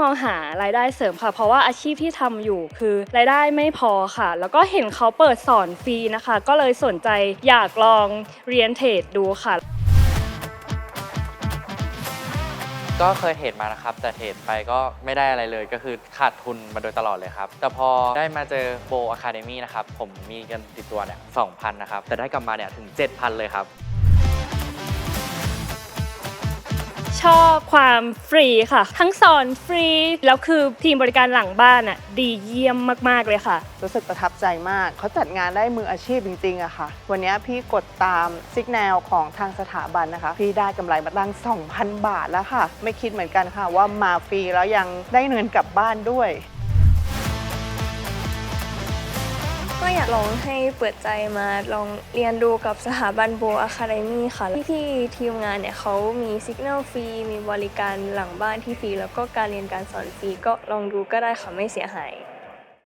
มองหารายได้เสริมค่ะ เพราะว่าอาชีพที่ทำอยู่คือรายได้ไม่พอค่ะ แล้วก็เห็นเขาเปิดสอนฟรีนะคะ ก็เลยสนใจอยากลองเรียนเทรดดูค่ะ ก็เคยเทรดมานะครับ แต่เทรดไปก็ไม่ได้อะไรเลยก็คือขาดทุนมาโดยตลอดเลยครับ แต่พอได้มาเจอโบอะคาเดมี่นะครับ ผมมีเงินติดตัวเนี่ย2,000นะครับ แต่ได้กลับมาเนี่ยถึง 7,000 เลยครับ ชอบความฟรีค่ะ ทั้งสอนฟรี แล้วคือทีมบริการหลังบ้านอะดีเยี่ยมมาก ๆ เลยค่ะ รู้สึกประทับใจมาก เขาจัดงานได้มืออาชีพจริงๆอะค่ะ วันนี้พี่กดตามซิกแนลของทางสถาบันนะคะ พี่ได้กำไรมาตั้ง 2,000 บาทแล้วค่ะ ไม่คิดเหมือนกันค่ะว่ามาฟรีแล้วยังได้เงินกลับบ้านด้วย ก็อยากลองให้เปิดใจมาลองเรียนดูกับสถาบันโบอะคาเดมี่ค่ะพี่ๆทีมงานเนี่ยเขามีสิก n นลฟรีมีบริการหลังบ้านที่ฟรีแล้วก็การเรียนการสอนฟรีก็ลองดูก็ได้ค่ะไม่เสียหาย